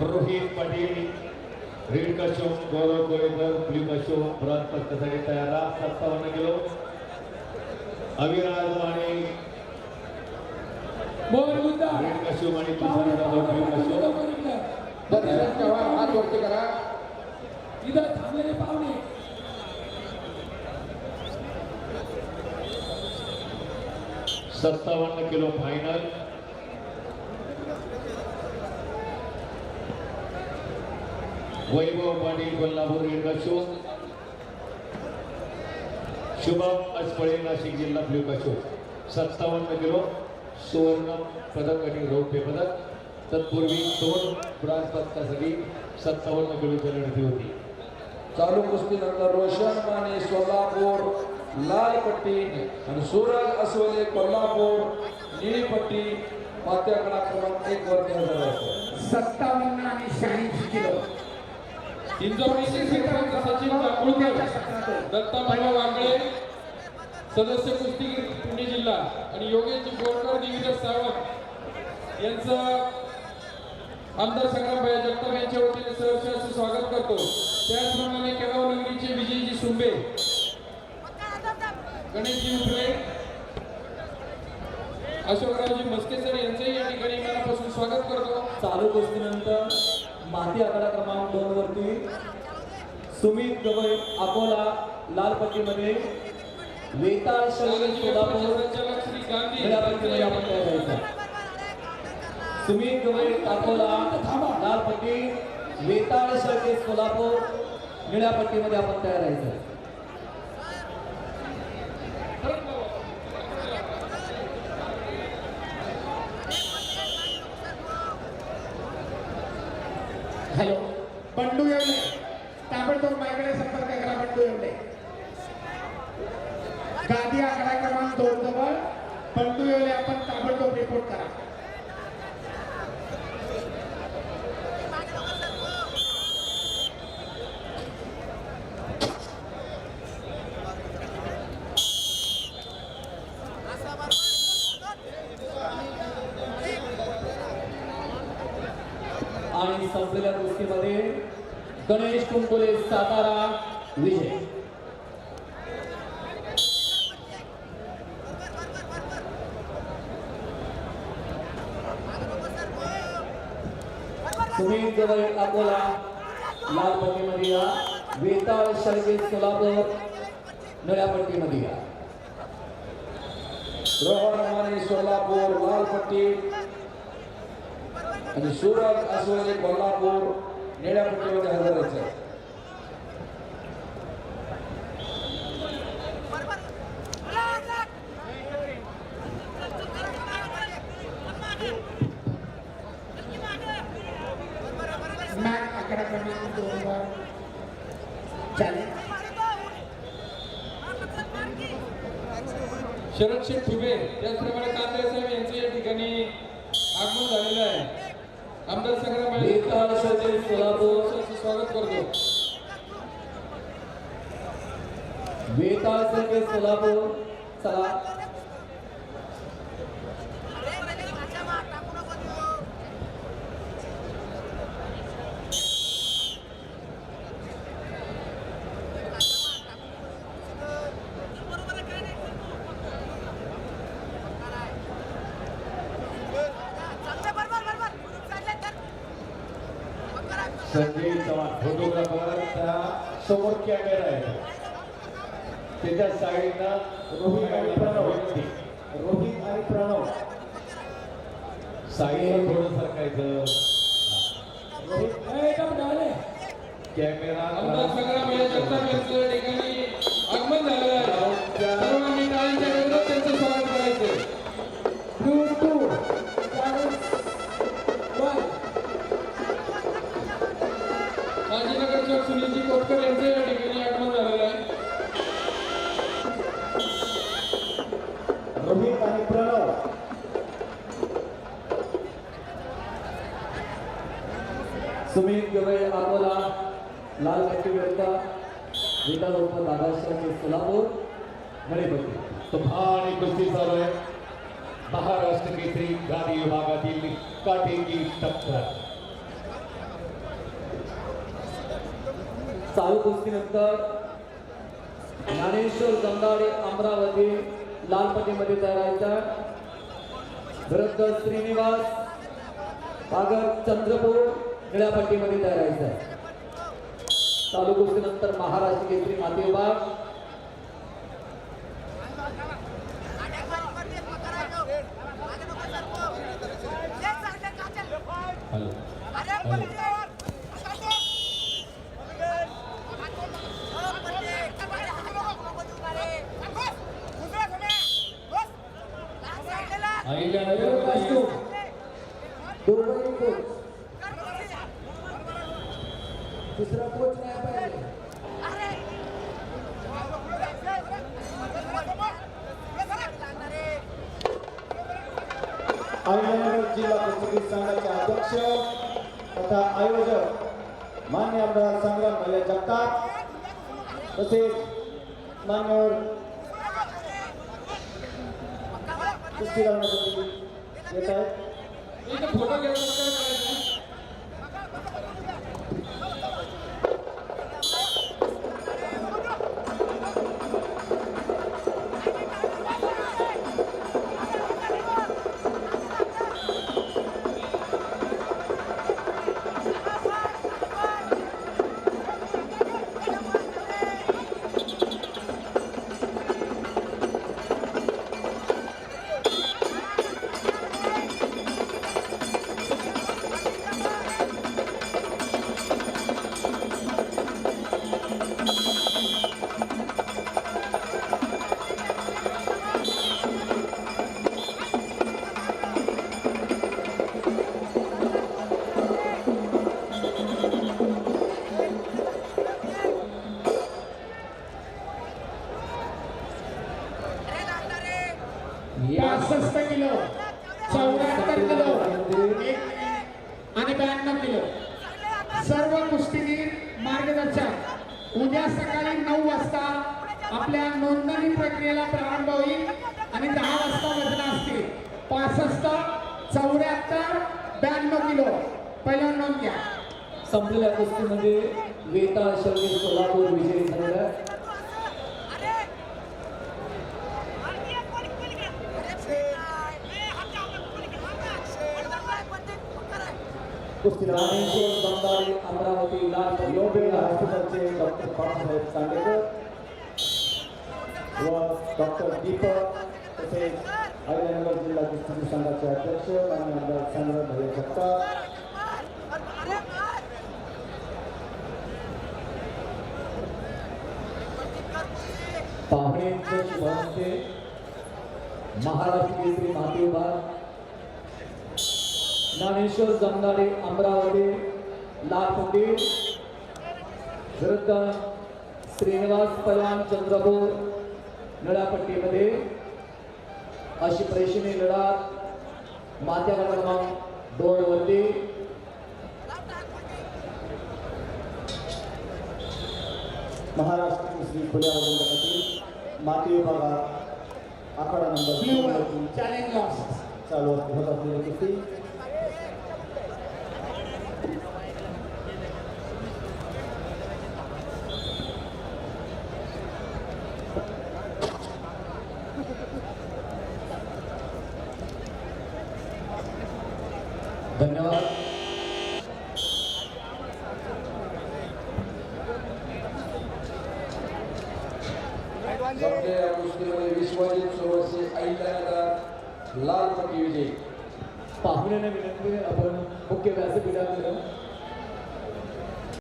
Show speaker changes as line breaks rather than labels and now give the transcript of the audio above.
Rohit Patil red कशोम Gaurav Golekar blue कशोम bronze पदकासाठी तयार. सत्तावन्न किलो. अविराज माने रेड आणि तुषार जाधव ब्ल्यू कशोम
दर्शन ठेवा हात वरती करा.
इथं थांबलेले पाहुणे.
सत्तावन्न kilo final Vaibhav Patil Kolhapur red Shubham Ajpale Nashik जिल्हा ब्ल्यू कशोम सत्तावन्न किलो सुवर्ण पदक आणि रौप्य पदक. तत्पूर्वी दोन ब्रांज पदकासाठी सत्तावन्न किलोची लढती होती.
चालू कुस्ती नंतर रोशन माने सोलापूर लाल पट्टी आणि सूरज असवले कोल्हापूर निळी पट्टी. पात्याकडा क्रमांक एक वर
सत्तावन्न आणि शहाऐंशी किलो.
इंजोरीचे सरपंच सचिन काकुळकर दत्ता भाऊ वांगळे सदस्य कुस्तीगीर पुणे जिल्हा आणि योगेश गोरकर दिग्विजय सावंत यांचं आमदार संग्रामभाई जगताप यांच्या वतीने सहर्ष स्वागत करतो. त्याचप्रमाणे केगाव नगरीचे विजयजी सुंबे गणेशजी उपरे अशोकरावजी मस्केसर यांचंही या ठिकाणी मनापासून स्वागत करतो.
चालू गोष्टीनंतर माती आकडा क्रमांक दोन वरती. सुमित गवई अकोला लाल पट्टीमध्ये वेताळ शैलेश सोलापूर. निळ्या पट्टीमध्ये आपण तयार व्हायचं सुमित गवई अकोला लाल पट्टी वेताळ शैलेश सोलापूर. निळ्या पट्टीमध्ये आपण तयार व्हायचं
हॅलो. बंडू येवले. ताबडतोब माझ्याकडे संपर्क करा बंडू येवले. गादी आकडा क्रमांक दोन जवळ. बंडू येवले आपण ताबडतोब रिपोर्ट करा
आणि संपलेल्या कुस्तीमध्ये गणेश कुंकुले सातारा विजय. सुमित जवळ अकोला लाल पट्टीमध्ये या. वेताळ शर्गे सोलापूर निळ्या पट्टीमध्ये या.
रोहन माने सोलापूर लाल पट्टी आणि सूरज अस्वले कोल्हापूर निळ्या पट्टीमध्ये हजर आहे
मॅच आकडा क्रमांक दोन
शेठ त्याचप्रमाणे कांदळे साहेब यांचं या ठिकाणी आगमन झालेलं आहे आमदार संग्राम
वेताळ शर्गे सोलापूर
स्वागत करतो
वेताळ सोलापूर चला.
संजय चव्हाण फोटोग्राफर त्या समोर कॅमेरा आहे. त्याच्या साईडला रोहित आणि प्रणव. रोहित आणि प्रणव. साईडला थोडं सरकायचं कॅमेरा
आमदार
सुमित गवई अकोला लाल पट्टी विरुद्ध विटा उर्फ दादाश्रम सोलापूर मणिपट्टी
तुफान कुस्ती चालू आहे महाराष्ट्र केसरी गादी विभागातील काटेकी टक्कर
चालू कुस्तीनंतर ज्ञानेश्वर जमदाडे अमरावती लालपट्टीमध्ये तयार आहेत. विरुद्ध श्रीनिवास सागर चंद्रपूर निळ्या पट्टीमध्ये तयार आहेत चालू कुस्तीनंतर महाराष्ट्र केसरी माती विभाग
हॅलो.
तिसरा कोच नाही पाहिजे.
अहिल्यानगर जिल्हा कुस्ती संघाचे अध्यक्ष तथा आयोजक मान्य आमदार संग्राम भैया जगताप तसेच मान्यवर कुस्ती करण्यासाठी येत आहेत.
इथं फोटो घ्यायचा
आणि ब्याण्णव किलो. सर्व कुस्तीगीर मार्गदर्शक. उद्या सकाळी नऊ वाजता आपल्या नोंदणी प्रक्रियेला प्रारंभ होईल आणि दहा वाजता वजन असतील. पासष्ट चौऱ्याहत्तर ब्याण्णव किलो. पहिला नोंद घ्या.
संपलेल्या कुस्तीमध्ये वेता शर्मी सोलापूर विजयी झालेला ज्ञानेश्वर जमदाडे अमरावती लाल
लोबेल हॉस्पिटलचे डॉक्टर बाबासाहेब सांगेकर व डॉक्टर दीपक तसेच अहिल्यानगर जिल्हा कुस्ती संघाचे अध्यक्ष मान्य आमदार संग्राम भैया जगताप.
पाहुण्यांच्या महाराष्ट्र केसरी माती ज्ञानेश्वर जमदाडे अमरावती पंडित विरुद्ध श्रीनिवास पलवान चंद्रपूर निळापट्टीमध्ये. अशी प्रेक्षणीय लढत मात्या क्रमांक दोन वरती.
महाराष्ट्र कुस्ती खुल्या माती विभागात आखाडा नंबर
चॅलेंज
चालू असते. होत असलेली कुस्ती
धन्यवाद
जमते या कुस्तीमध्ये विश्वजित चौरसे अहिल्यानगर लाल पट्टी विजयी.
पाहुण्यांना विनंती आपण मुख्य व्यासपीठावर